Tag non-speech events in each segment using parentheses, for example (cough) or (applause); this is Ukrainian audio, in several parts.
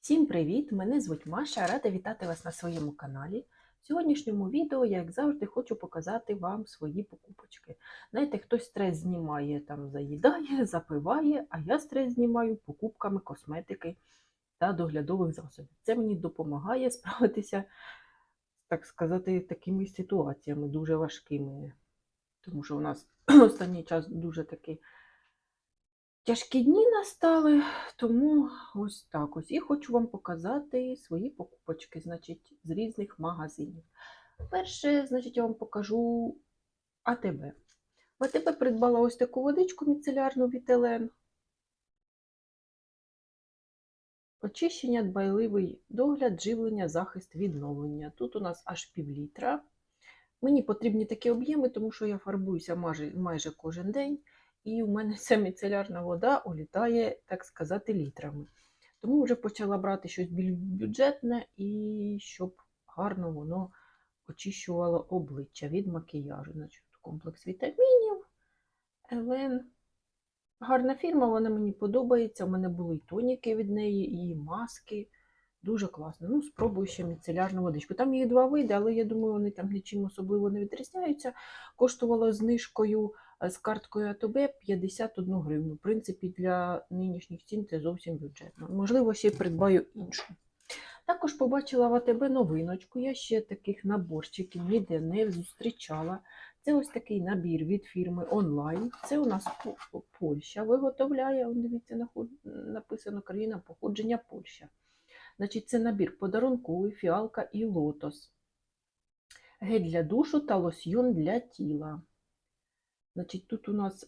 Всім привіт! Мене звуть Маша, рада вітати вас на своєму каналі. В сьогоднішньому відео, як завжди, хочу показати вам свої покупочки. Знаєте, хтось стрес знімає, там заїдає, (laughs) запиває, а я стрес знімаю покупками косметики та доглядових засобів. Це мені допомагає (laughs) справитися, так сказати, такими ситуаціями дуже важкими. Тому що у нас (clears throat) останній час дуже такий Тяжкі дні настали, тому ось так ось. І хочу вам показати свої покупочки, значить, з різних магазинів. Перше, значить, я вам покажу АТБ. В АТБ придбала ось таку водичку міцелярну від Елен. Очищення, дбайливий догляд, живлення, захист, відновлення. Тут у нас аж пів літра. Мені потрібні такі об'єми, тому що я фарбуюся майже, майже кожен день і у мене (laughs) ця міцелярна вода улітає, так сказати, літрами. Тому вже почала брати щось більш бюджетне і щоб гарно воно очищувало обличчя від макіяжу. Значить, комплекс вітамінів, Елен. Гарна фірма, вона мені подобається. У мене були і тоніки від неї, і маски. Дуже класно. Ну, спробую ще міцелярну водичку. Там їх два види, але я думаю, вони там нічим особливо не відрізняються. Коштувало знижкою з карткою АТБ 51 гривну. В принципі, для нинішніх цін це зовсім бюджетно. Можливо, ще придбаю іншу. Також побачила в АТБ новиночку. Я ще таких наборчиків ніде не зустрічала. Це ось такий набір від фірми онлайн. Це у нас Польща виготовляє. Дивіться, написано країна походження Польща. Значить, це набір подарунковий, фіалка і лотос. Гель для душу та лосьйон для тіла. Значить, тут у нас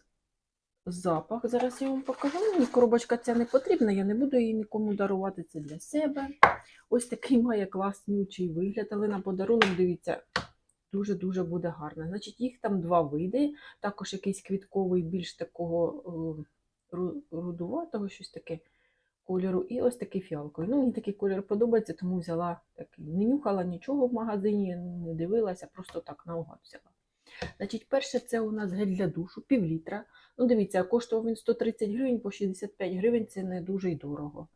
запах. Зараз я вам покажу. Мені коробочка ця не потрібна, я не буду її нікому дарувати. Це для себе. Ось такий має класнючий вигляд, але на подарунок, дивіться, дуже-дуже буде гарно. Значить, їх там два види. Також якийсь квітковий, більш такого е, рудуватого, щось таке кольору. І ось такий фіалковий. Ну, мені такий колір подобається, тому взяла такий. Не нюхала нічого в магазині, не дивилася, просто так наугад взяла. Значить, перше, це у нас гель для душу, пів літра. Ну, дивіться, коштував він 130 гривень по 65 гривень, це не дуже й дорого.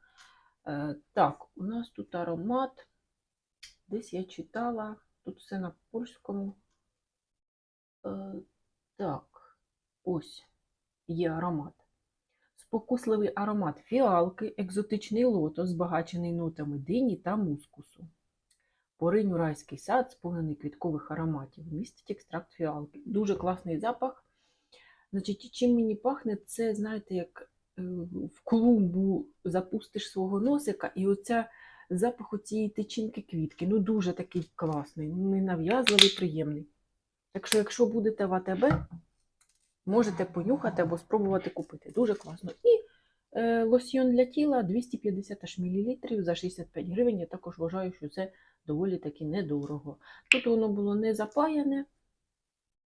Е, так, у нас тут аромат. Десь я читала, тут все на польському. Е, так, ось є аромат. Спокусливий аромат фіалки, екзотичний лотос, збагачений нотами дині та мускусу. Поринь у райський сад, сповнений квіткових ароматів. Містить екстракт фіалки. Дуже класний запах. Значить, чим мені пахне, це, знаєте, як е, в клумбу запустиш свого носика, і оця запах оцієї тичинки квітки. Ну, дуже такий класний, ненав'язливий, приємний. Так що, якщо будете в АТБ, можете понюхати або спробувати купити. Дуже класно. І е, лосьйон для тіла 250 мл за 65 гривень. Я також вважаю, що це доволі таки недорого. Тут воно було не запаяне.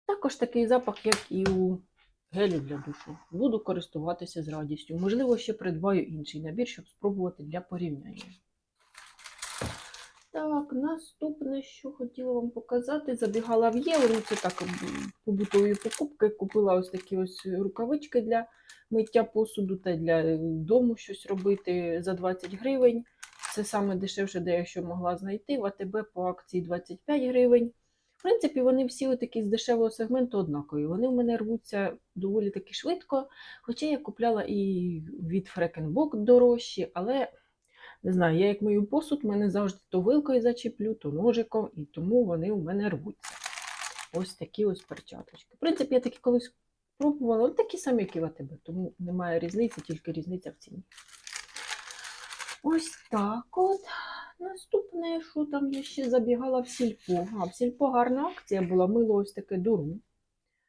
Також такий запах, як і у гелю для душу. Буду користуватися з радістю. Можливо, ще придбаю інший набір, щоб спробувати для порівняння. Так, наступне, що хотіла вам показати, забігала в Євро, це так побутові покупки. Купила ось такі ось рукавички для миття посуду та для е, дому щось робити за 20 гривень. Це саме дешевше, де я що могла знайти. В АТБ по акції 25 гривень. В принципі, вони всі такі з дешевого сегменту однакові. Вони в мене рвуться доволі таки швидко. Хоча я купляла і від Фрекенбок дорожчі, але не знаю, я як мою посуд, мене завжди то вилкою зачіплю, то ножиком, і тому вони у мене рвуться. Ось такі ось перчаточки. В принципі, я такі колись пробувала, вони такі самі, як і в АТБ, тому немає різниці, тільки різниця в ціні. Ось так от. Наступне, що там я ще забігала в сільпо. А, в сільпо гарна акція була, мило ось таке дуру.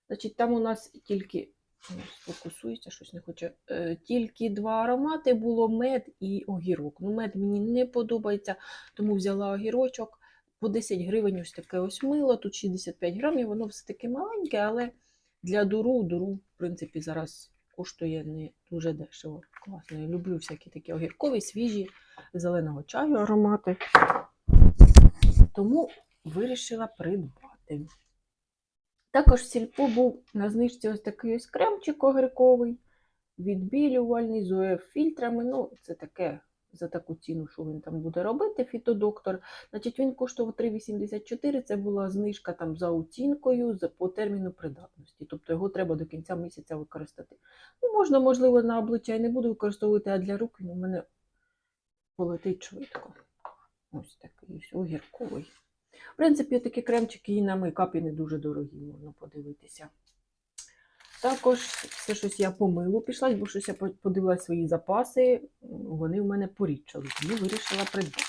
Значить, там у нас тільки Ой, сфокусується, щось не хоче. Е, тільки два аромати було мед і огірок. Ну, мед мені не подобається, тому взяла огірочок. По 10 гривень ось таке ось мило, тут 65 грамів, воно все таки маленьке, але для дуру, дуру, в принципі, зараз коштує не дуже дешево. Класно. Я люблю всякі такі огіркові, свіжі, зеленого чаю аромати. Тому вирішила придбати. Також в сільпо був на знижці ось такий ось кремчик огірковий, відбілювальний з фільтрами. Ну, це таке за таку ціну, що він там буде робити, фітодоктор. Значить, він коштував 3,84. Це була знижка там за оцінкою по терміну придатності. Тобто його треба до кінця місяця використати. Ну, можна, можливо, на обличчя і не буду використовувати, а для рук він у мене полетить швидко. Ось такий ось огірковий. В принципі, такі кремчики і на мейкапі не дуже дорогі, можна подивитися. Також все щось я по милу пішла, бо щось я по- подивилася свої запаси, вони в мене порідчали, тому вирішила придбати.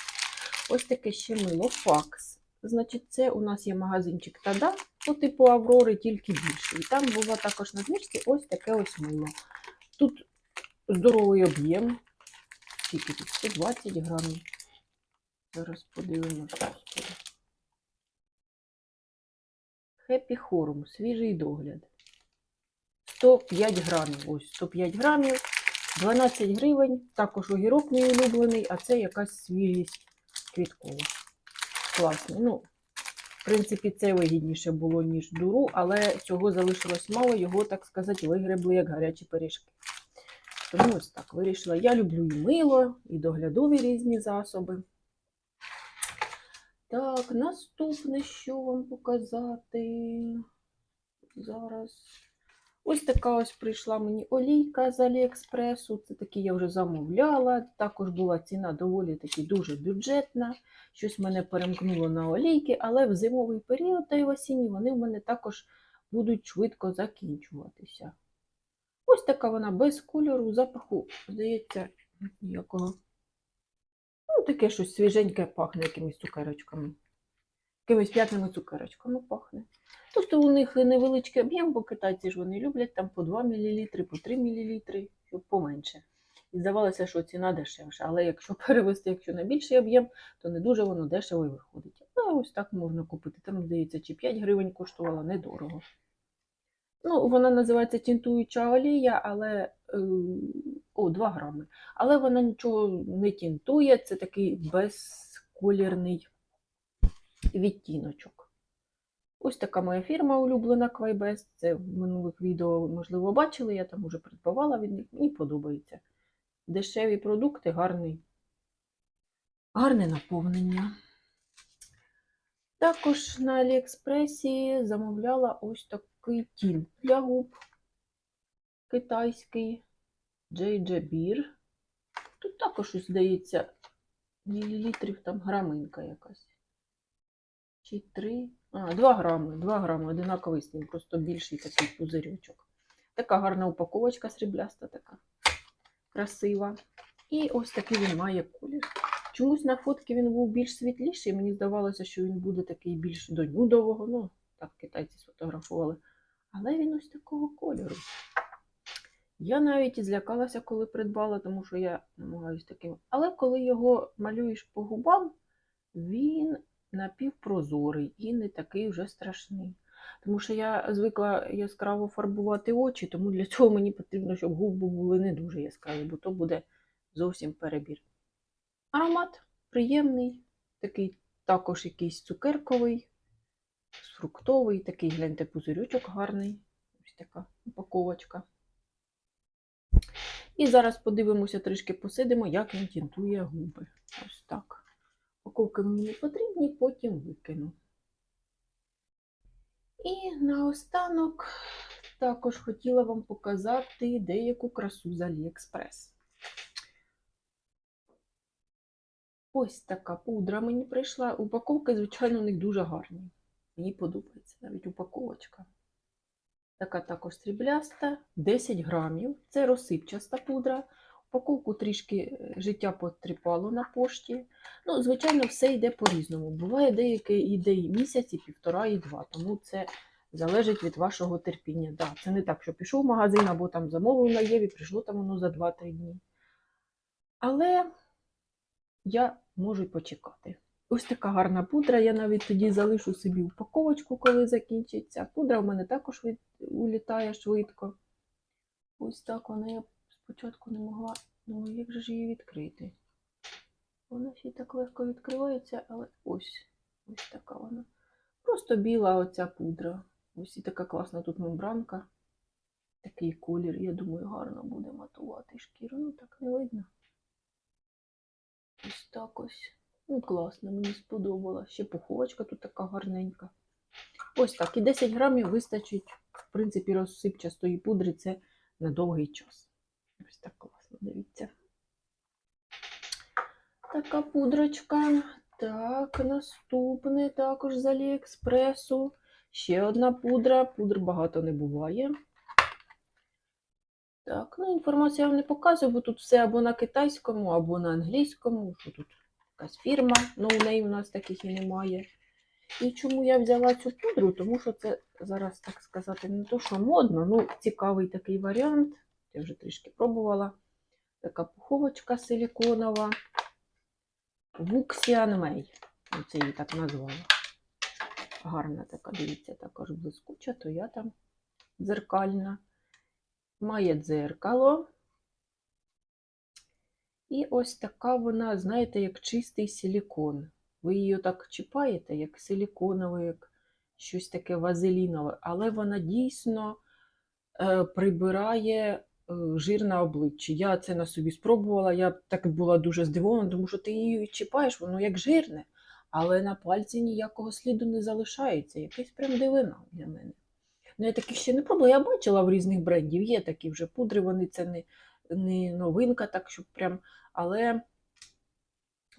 Ось таке ще мило факс. Значить, це у нас є магазинчик Тада по типу Аврори, тільки більший. І там була також на знижці ось таке ось мило. Тут здоровий об'єм. Скільки тут? 120 грамів. Зараз подивимося. Happy Horum, свіжий догляд. 105 грамів. Ось 105 грамів, 12 гривень. Також огірок мій улюблений, а це якась свіжість квіткова. Класний. Ну, в принципі, це вигідніше було, ніж дуру, але цього залишилось мало, його, так сказати, вигребли як гарячі пиріжки. Тому ось так вирішила. Я люблю і мило, і доглядові різні засоби. Так, наступне, що вам показати? Зараз. Ось така ось прийшла мені олійка з Аліекспресу. Це такі я вже замовляла. Також була ціна доволі таки дуже бюджетна. Щось мене перемкнуло на олійки, але в зимовий період та й в осінній вони в мене також будуть швидко закінчуватися. Ось така вона без кольору, запаху, здається, ніякого. Ну, таке щось свіженьке пахне якимись цукерочками. Якимись п'ятними цукерочками пахне. Тобто у них невеличкий об'єм, бо китайці ж вони люблять там по 2 мл, по 3 мл, щоб поменше. І здавалося, що ціна дешевша. Але якщо (laughs) перевести, якщо на більший об'єм, то не дуже воно дешево і виходить. Ну, ось так можна купити. Там, здається, чи 5 гривень коштувала недорого. Ну, вона називається тінтуюча олія, але е, о, 2 грами. Але вона нічого не тінтує, це такий безколірний відтіночок. Ось така моя фірма улюблена Quaybest. Це в минулих відео, можливо, бачили, я там уже придбавала від них. Мені подобається. Дешеві продукти, гарний, гарне наповнення. Також на Аліекспресі замовляла ось такий тін для губ китайський JJ Beer. Тут також, здається, мілілітрів там граминка якась. Чи три? А, 2 грами, 2 грами, одинаковий з ним, просто більший такий пузирьочок. Така гарна упаковочка срібляста, така красива. І ось такий він має колір. Чомусь на фотки він був більш світліший, мені здавалося, що він буде такий більш до нюдового. Ну, так китайці сфотографували. Але він ось такого кольору. Я навіть і злякалася, коли придбала, тому що я намагаюся таким. Але коли його малюєш по губам, він напівпрозорий і не такий вже страшний. Тому що я звикла яскраво фарбувати очі, тому для цього мені потрібно, щоб губи були не дуже яскраві, бо то буде зовсім перебір. Аромат приємний, такий також якийсь цукерковий, фруктовий, такий, гляньте, пузирючок гарний. Ось така упаковочка. І зараз подивимося, трішки посидимо, як він тінтує губи. Ось так. Упаковки мені не потрібні, потім викину. І наостанок також хотіла вам показати деяку красу з Аліекспрес. Ось така пудра мені прийшла. Упаковки, звичайно, у них дуже гарні. Мені подобається навіть упаковочка. Така також срібляста, 10 грамів. Це розсипчаста пудра. Упаковку трішки е, життя потріпало на пошті. Ну, звичайно, все йде по-різному. Буває деяке йде і місяць, і півтора, і два. Тому це залежить від вашого терпіння. Да, це не так, що пішов в магазин або там замовив на Єві, прийшло там воно за 2-3 дні. Але я можу й почекати. Ось така гарна пудра. Я навіть тоді залишу собі упаковочку, коли закінчиться. Пудра в мене також від... улітає швидко. Ось так вона спочатку не могла. Ну, як же ж її відкрити? Вона ще так легко відкривається, але ось ось така вона. Просто біла оця пудра. Ось і така класна тут мембранка. Такий колір, я думаю, гарно буде матувати шкіру. Ну так не видно. Ось так ось. Ну, класно, мені сподобалось. Ще пуховочка тут така гарненька. Ось так. І 10 грамів вистачить, в принципі, розсипчастої пудри це на довгий час. Ось так класно, дивіться. Така пудрочка. Так, наступне також з Аліекспресу. Ще одна пудра. Пудр багато не буває. Так, ну інформацію я вам не показую, бо тут все або на китайському, або на англійському. Що тут якась фірма, ноунейм у нас таких і немає. І чому я взяла цю пудру? Тому що це зараз, так сказати, не то, що модно, ну цікавий такий варіант. Я вже трішки пробувала. Така пуховочка силіконова. Вуксіан Мей. Це її так назвала. Гарна така, дивіться, також блискуча, то я там дзеркальна. Має дзеркало. І ось така вона, знаєте, як чистий силікон. Ви її так чіпаєте, як силіконове, як щось таке вазелінове, але вона дійсно е, прибирає жир на обличчі. Я це на собі спробувала, я так була дуже здивована, тому що ти її чіпаєш, воно як жирне, але на пальці ніякого сліду не залишається. Якась прям дивина для мене. Ну, я таких ще не пробувала. Я бачила в різних брендів, є такі вже пудри, вони це не, не новинка, так щоб прям. Але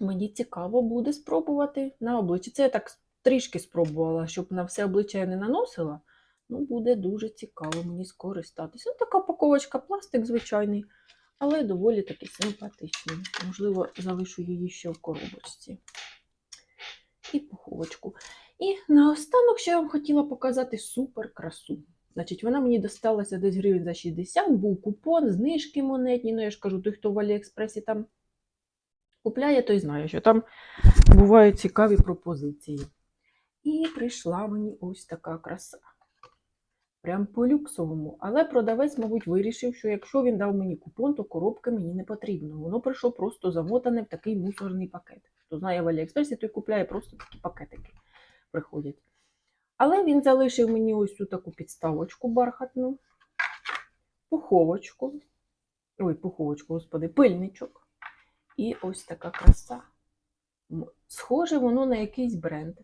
мені цікаво буде спробувати на обличчі. Це я так трішки спробувала, щоб на все обличчя я не наносила. Ну, буде дуже цікаво мені скористатися. Ну, така упаковочка, пластик звичайний, але доволі таки симпатичний. Можливо, залишу її ще в коробочці. І пуховочку. І наостанок, що я вам хотіла показати супер красу. Значить, вона мені досталася десь гривень за 60, був купон, знижки монетні. Ну, я ж кажу, той, хто в Аліекспресі там купляє, той знає, що там бувають цікаві пропозиції. І прийшла мені ось така краса. Прям по люксовому. Але продавець, мабуть, вирішив, що якщо він дав мені купон, то коробки мені не потрібно. Воно прийшло просто замотане в такий мусорний пакет. Хто знає в Аліекспресі, той купляє просто такі пакетики приходять. Але він залишив мені ось цю таку підставочку бархатну, пуховочку. Ой, пуховочку, господи, пильничок. І ось така краса. Схоже воно на якийсь бренд.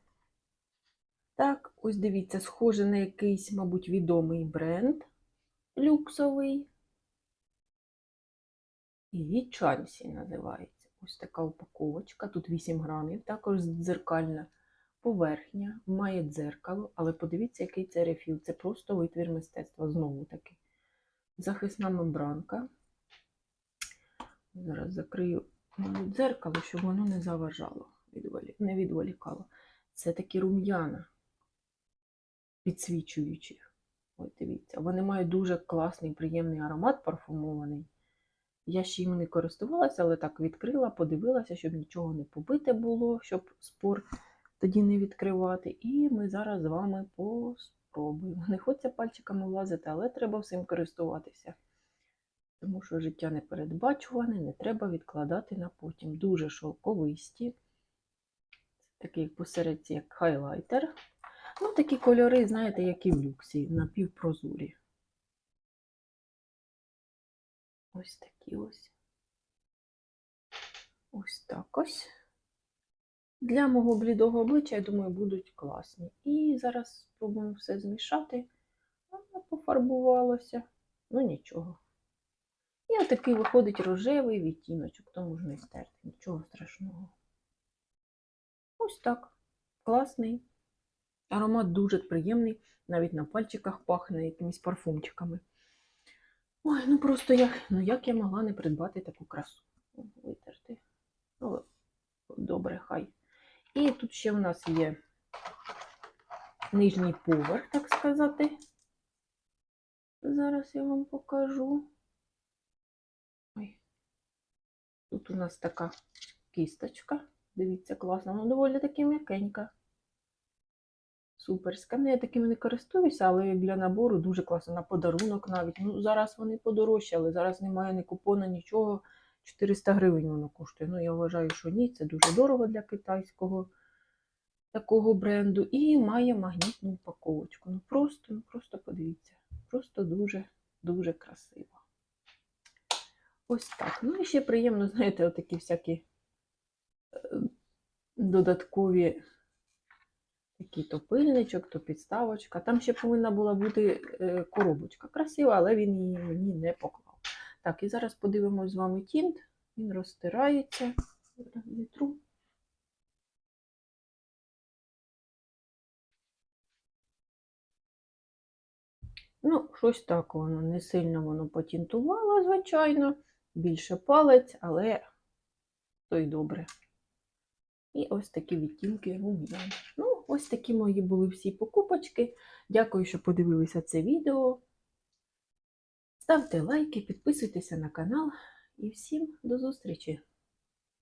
Так, ось дивіться, схоже на якийсь, мабуть, відомий бренд люксовий. І Чансі називається. Ось така упаковочка. Тут 8 грамів, також дзеркальна поверхня, має дзеркало, але подивіться, який це рефіл. Це просто витвір мистецтва знову таки. Захисна мембранка. Зараз закрию дзеркало, щоб воно не заважало, не відволікало. Це такі рум'яна, підсвічуючі. Ось дивіться, вони мають дуже класний, приємний аромат парфумований. Я ще їм не користувалася, але так відкрила, подивилася, щоб нічого не побите було, щоб спор тоді не відкривати. І ми зараз з вами поспробуємо. Не хочеться пальчиками влазити, але треба всім користуватися. Тому що життя непередбачуване, не треба відкладати на потім. Дуже шовковисті. Такий посередці, як хайлайтер. Ну, такі кольори, знаєте, як і в люксі, напівпрозорі. Ось такі ось. Ось так ось. Для мого блідого обличчя, я думаю, будуть класні. І зараз спробуємо все змішати. Воно пофарбувалося. Ну нічого. І отакий виходить рожевий відтіночок, то можна і стерти, нічого страшного. Ось так. Класний. Аромат дуже приємний, навіть на пальчиках пахне якимись парфумчиками. Ой, ну просто як, ну як я могла не придбати таку красу? Витерти. Ну, добре, хай. І тут ще в нас є нижній поверх, так сказати. Зараз я вам покажу. Ой. Тут у нас така кісточка. Дивіться, класна, вона доволі таки м'якенька. Суперська. Ну, я такими не користуюся, але для набору дуже класно. На подарунок навіть. Ну, зараз вони подорожчали, зараз немає ні купона, нічого. 400 гривень воно коштує. Ну, я вважаю, що ні, це дуже дорого для китайського такого бренду. І має магнітну упаковочку. Ну просто, ну просто подивіться. Просто дуже-дуже красиво. Ось так. Ну і ще приємно, (laughs) знаєте, отакі всякі додаткові такі то пильничок, то підставочка. Там ще повинна була бути е, коробочка красива, але він її мені не поклав. Так, і зараз подивимось з вами тінт. Він розтирається. Вітру. Ну, щось так воно, не сильно воно потінтувало, звичайно. Більше палець, але то й добре. І ось такі відтінки рум'ян. Ну, ось такі мої були всі покупочки. Дякую, що подивилися це відео. Ставте лайки, підписуйтеся на канал і всім до зустрічі!